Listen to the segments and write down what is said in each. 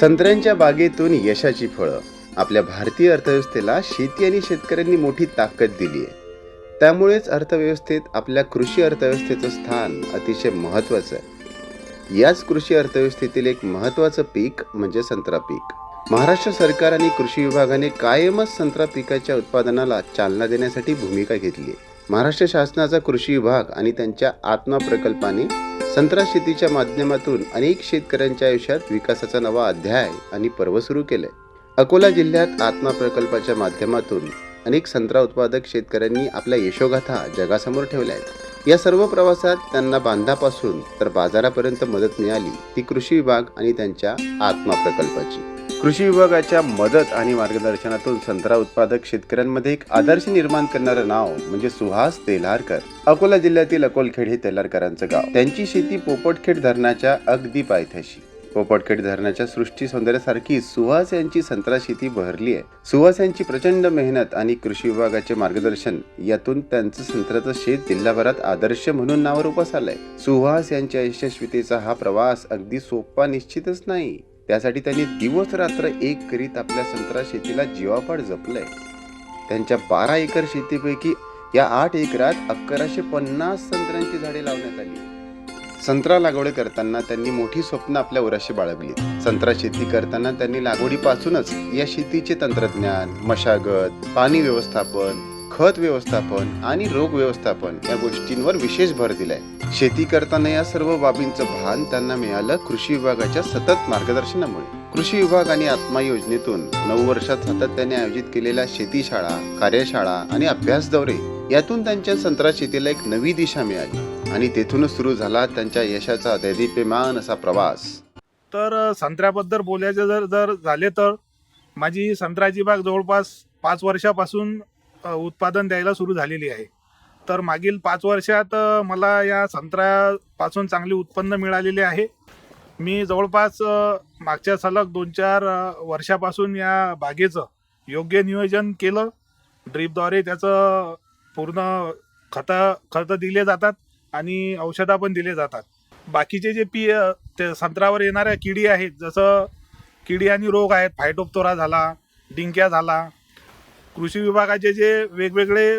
संत्र्यांच्या बागेतून यशाची फळं. आपल्या भारतीय अर्थव्यवस्थेला शेती आणि शेतकऱ्यांनी मोठी ताकद दिली आहे. त्यामुळेच अर्थव्यवस्थेत आपल्या कृषी अर्थव्यवस्थेचं स्थान अतिशय महत्त्वाचं आहे. याच कृषी अर्थव्यवस्थेतील एक महत्त्वाचं पीक म्हणजे संत्रा पीक. महाराष्ट्र सरकार आणि कृषी विभागाने कायमच संत्रा पिकाच्या उत्पादनाला चालना देण्यासाठी भूमिका घेतली आहे. महाराष्ट्र शासनाचा कृषी विभाग आणि त्यांच्या आत्मा प्रकल्पाने संत्रा शेतीच्या माध्यमातून अनेक शेतकऱ्यांच्या आयुष्यात विकासाचा नवा अध्याय आणि पर्व सुरू केलंय. अकोला जिल्ह्यात आत्मा प्रकल्पाच्या माध्यमातून अनेक संत्रा उत्पादक शेतकऱ्यांनी आपल्या यशोगाथा जगासमोर ठेवल्या आहेत. या सर्व प्रवासात त्यांना बांधापासून तर बाजारापर्यंत मदत मिळाली ती कृषी विभाग आणि त्यांच्या आत्मा प्रकल्पाची. कृषी विभागाच्या मदत आणि मार्गदर्शनातून संत्रा उत्पादक शेतकऱ्यांमध्ये एक आदर्श निर्माण करणारं नाव म्हणजे सुहास तेलारकर. अकोला जिल्ह्यातील अकोलखेड हे तेल्हारकरांचं गाव. त्यांची शेती पोपटखेड धरणाच्या अगदी पायथ्याशी. पोपटखेड धरणाच्या सृष्टी सौंदर्यासारखी सुहास यांची संत्रा शेती बहरली आहे. सुहास यांची प्रचंड मेहनत आणि कृषी विभागाचे मार्गदर्शन यातून त्यांचं संत्र्याचं शेत जिल्हाभरात आदर्श म्हणून नावावर आलंय सुहास यांच्या यशस्वीतेचा हा प्रवास अगदी सोपा निश्चितच नाही. त्यासाठी त्यांनी दिवस रात्र एक करीत आपल्या संत्रा शेतीला जीवापाड जपलंय. त्यांच्या बारा एकर शेतीपैकी या आठ एकरात अकराशे पन्नास संत्र्यांची झाडे लावण्यात आली. संत्रा लागवड करताना त्यांनी मोठी स्वप्न आपल्या उराशी बाळगली. संत्रा शेती करताना त्यांनी लागवडीपासूनच या शेतीचे तंत्रज्ञान मशागत पाणी व्यवस्थापन खत व्यवस्थापन आणि रोग व्यवस्थापन या गोष्टींवर विशेष भर दिलाय. शेती करताना या सर्व बाबींचं भान त्यांना मिळालं कृषी विभागाच्या सतत मार्गदर्शनामुळे. कृषी विभाग आणि आत्मा योजनेतून नऊ वर्षात सातत्याने आयोजित केलेल्या शेतीशाळा कार्यशाळा आणि अभ्यास दौरे यातून त्यांच्या संत्रा शेतीला एक नवी दिशा मिळाली आणि तेथूनच सुरू झाला त्यांच्या यशाचा दैदिप्यमान असा प्रवास. तर संत्र्याबद्दल बोलायचं जर जर झाले तर माझी संत्र्याची बाग जवळपास पाच वर्षापासून उत्पादन द्यायला सुरू झालेली आहे. तर मागील पाच वर्षात मला या संत्र्यापासून चांगले उत्पन्न मिळालेले आहे. मी जवळपास मागच्या सलग दोन चार वर्षापासून या बागेचं योग्य नियोजन केलं. ड्रीपद्वारे त्याचं पूर्ण खतं खतं दिले जातात आणि औषधं पण दिले जातात. बाकीचे जे पी ते संत्र्यावर येणाऱ्या किडी आहेत जसं किडी आणि रोग आहेत फायटोप्तोरा झाला डिंक्या झाला कृषी विभागाचे जे वेगवेगळे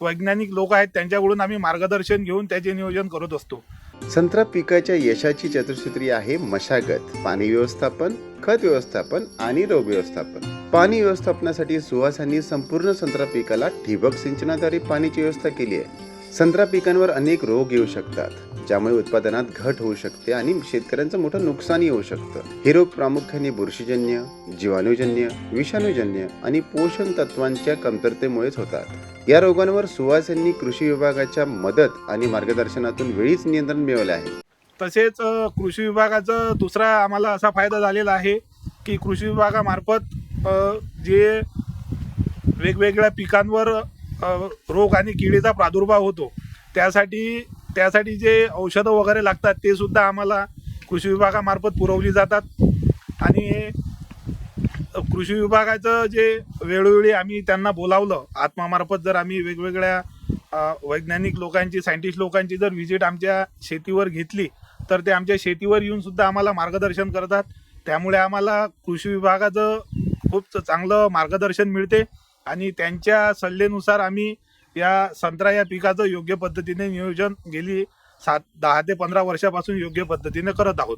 वैज्ञानिक लोक आहेत त्यांच्याकडून आम्ही मार्गदर्शन घेऊन त्याचे नियोजन करत असतो. संत्रा पिकाच्या यशाची चतुसूत्री आहे मशागत पाणी व्यवस्थापन खत व्यवस्थापन आणि रोग व्यवस्थापन. पाणी व्यवस्थापनासाठी सुहासांनी संपूर्ण संत्रा पिकाला ठिबक सिंचनाद्वारे पाण्याची व्यवस्था केली आहे. संत्रा पिकांवर अनेक रोग येऊ शकतात. ज्यामुळे उत्पादनात घट होऊ शकते आणि शेतकऱ्यांचं मोठं नुकसानही होऊ शकतं. हे रोग प्रामुख्याने बुरशीजन्य जीवाणूजन्य विषाणूजन्य आणि पोषण तत्वांच्या कमतरतेमुळेच होतात. या रोगांवर सुहास यांनी कृषी विभागाच्या मदत आणि मार्गदर्शनातून वेळीच नियंत्रण मिळवले आहे. तसेच कृषी विभागाचा दुसरा आम्हाला असा फायदा झालेला आहे की कृषी विभागामार्फत जे वेगवेगळ्या पिकांवर रोग आणि किडीचा प्रादुर्भाव होतो त्यासाठी त्यासाठी जे औषधं वगैरे लागतात ते सुद्धा आम्हाला कृषी विभागामार्फत पुरवली जातात. आणि कृषी विभागाचं जे वेळोवेळी आम्ही त्यांना बोलावलं आत्मामार्फत जर आम्ही वेगवेगळ्या वैज्ञानिक लोकांची सायंटिस्ट लोकांची जर व्हिजिट आमच्या शेतीवर घेतली तर ते आमच्या शेतीवर येऊन सुद्धा आम्हाला मार्गदर्शन करतात. त्यामुळे आम्हाला कृषी विभागाचं खूप चांगलं मार्गदर्शन मिळते. आणि त्यांच्या सल्लेनुसार आम्ही या संत्रा या पिकाचं योग्य पद्धतीने नियोजन गेली सात दहा ते पंधरा वर्षापासून योग्य पद्धतीने करत आहोत.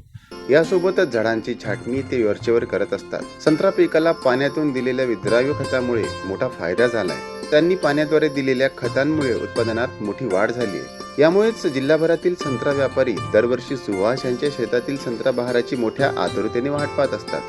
यासोबतच झाडांची छाटणी ते वरचेवर करत असतात. संत्रा पिकाला पाण्यातून दिलेल्या विद्राव्य खतामुळे मोठा फायदा झालाय. त्यांनी पाण्याद्वारे दिलेल्या खतांमुळे उत्पादनात मोठी वाढ झाली आहे. यामुळेच जिल्हाभरातील संत्रा व्यापारी दरवर्षी सुभाष यांच्या शेतातील संत्रा बहाराची मोठ्या आतुरतेने वाट पाहत असतात.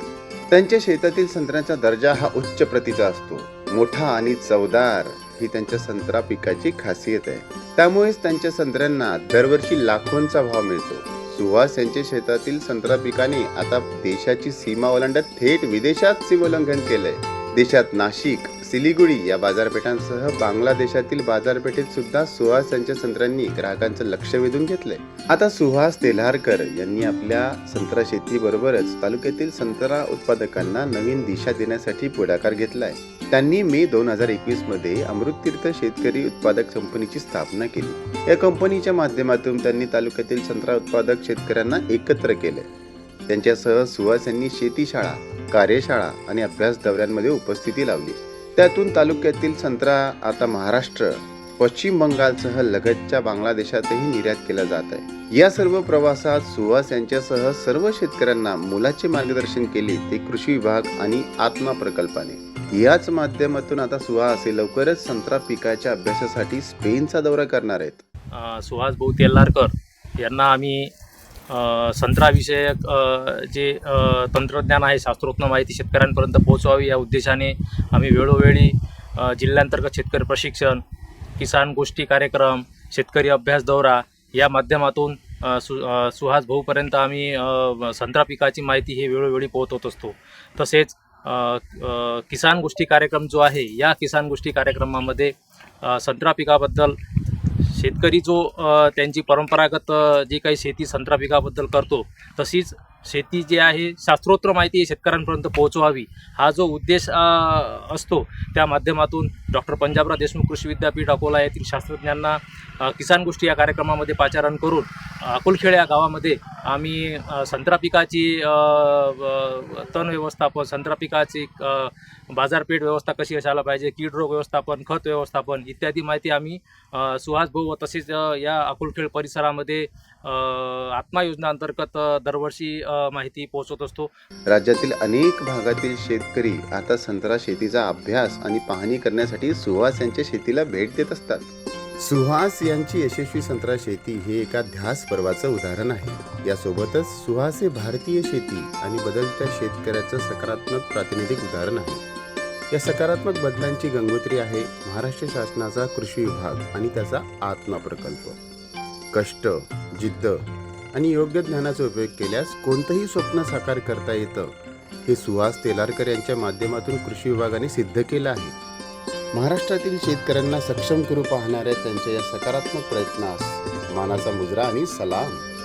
त्यांच्या शेतातील संत्र्याचा दर्जा हा उच्च प्रतीचा असतो. मोठा आणि चवदार. ही त्यांच्या संत्रा पिकाची खासियत आहे. त्यामुळेच त्यांच्या संत्र्यांना दरवर्षी लाखोंचा भाव मिळतो. सुहास यांच्या शेतातील संत्रा पिकाने आता देशाची सीमा ओलांडत थेट विदेशात सीमोल्लंघन केलंय. देशात नाशिक सिलिगुडी या बाजारपेठांसह बांगलादेशातील बाजारपेठेत सुद्धा सुहास यांच्या संत्र्यांनी ग्राहकांचं लक्ष वेधून घेतलंय. आता सुहास तेल्हारकर यांनी आपल्या संत्रा शेतीबरोबरच तालुक्यातील संत्रा उत्पादकांना नवीन दिशा देण्यासाठी पुढाकार घेतलाय. त्यांनी मे दोन हजार एकवीसमध्ये अमृततीर्थ शेतकरी उत्पादक कंपनीची स्थापना केली. या कंपनीच्या माध्यमातून त्यांनी तालुक्यातील संत्रा उत्पादक शेतकऱ्यांना एकत्र केले त्यांच्यासह सुहास यांनी शेतीशाळा कार्यशाळा आणि अभ्यास दौऱ्यांमध्ये उपस्थिती लावली. त्यातून तालुक्यातील संत्रा आता महाराष्ट्र पश्चिम बंगालसह लगतच्या बांगलादेशातही निर्यात केला जात आहे. या सर्व प्रवासात सुहास यांच्यासह सर्व शेतकऱ्यांना मुलाचे मार्गदर्शन केले ते कृषी विभाग आणि आत्मा प्रकल्पाने. याच माध्यमातून आता सुहास हे लवकरच संत्रा पिकाच्या अभ्यासासाठी स्पेनचा दौरा करणार आहेत. सुहास भाऊ तेलारकर यांना आम्ही संत्राविषयक जे तंत्रज्ञान आहे शास्त्रोत्न माहिती शेतकऱ्यांपर्यंत पोहोचवावी या उद्देशाने आम्ही वेळोवेळी जिल्ह्यांतर्गत शेतकरी प्रशिक्षण किसान गोष्टी कार्यक्रम शेतकरी अभ्यास दौरा या माध्यमातून सु सुहास भाऊपर्यंत आम्ही संत्रा पिकाची माहिती हे वेळोवेळी पोहोचवत असतो. तसेच किसान गोष्टी कार्यक्रम जो आहे या किसान गोष्टी कार्यक्रमामध्ये संत्रा पिकाबद्दल शेतकरी जो त्यांची परंपरागत जी काही शेती संत्रा पिकाबद्दल करतो तशीच शेती जी आहे शास्त्रोत्तर माहिती शेतकऱ्यांपर्यंत पोहोचवावी. हा जो उद्देश असतो त्या माध्यमातून डॉक्टर पंजाबराव देशमुख कृषी विद्यापीठ अकोला येथील शास्त्रज्ञांना किसान गोष्टी या कार्यक्रमामध्ये पाचारण करून अकोलखेड या गावामध्ये आम्ही संत्रा पिकाची तण व्यवस्थापन संत्रा पिकाची बाजारपेठ व्यवस्था कशी असायला पाहिजे कीड रोग व्यवस्थापन खत व्यवस्थापन इत्यादी माहिती आम्ही सुहास भाऊ व तसेच या अकोलखेड परिसरामध्ये आत्मा योजना अंतर्गत दरवर्षी माहिती पोहोचवत असतो. राज्यातील अनेक भागातील शेतकरी आता संत्रा शेतीचा अभ्यास आणि पाहणी करण्यासाठी सुहास यांच्या शेतीला भेट देत असतात. सुहास यांची यशस्वी संत्रा शेती हे एका ध्यास पर्वाचं उदाहरण आहे. यासोबतच सुहास हे भारतीय शेती आणि बदलत्या शेतकऱ्याचं सकारात्मक प्रातिनिधिक उदाहरण आहे. या सकारात्मक बदलांची गंगोत्री आहे महाराष्ट्र शासनाचा कृषी विभाग आणि त्याचा आत्मा प्रकल्प. कष्ट जिद्द आणि योग्य ज्ञानाचा उपयोग केल्यास कोणतंही स्वप्न साकार करता येतं हे सुहास तेलारकर यांच्या माध्यमातून कृषी विभागाने सिद्ध केलं आहे. महाराष्ट्रातील शेतकऱ्यांना सक्षम करू पाहणाऱ्या त्यांच्या या सकारात्मक प्रयत्नास मानाचा मुजरा आणि सलाम.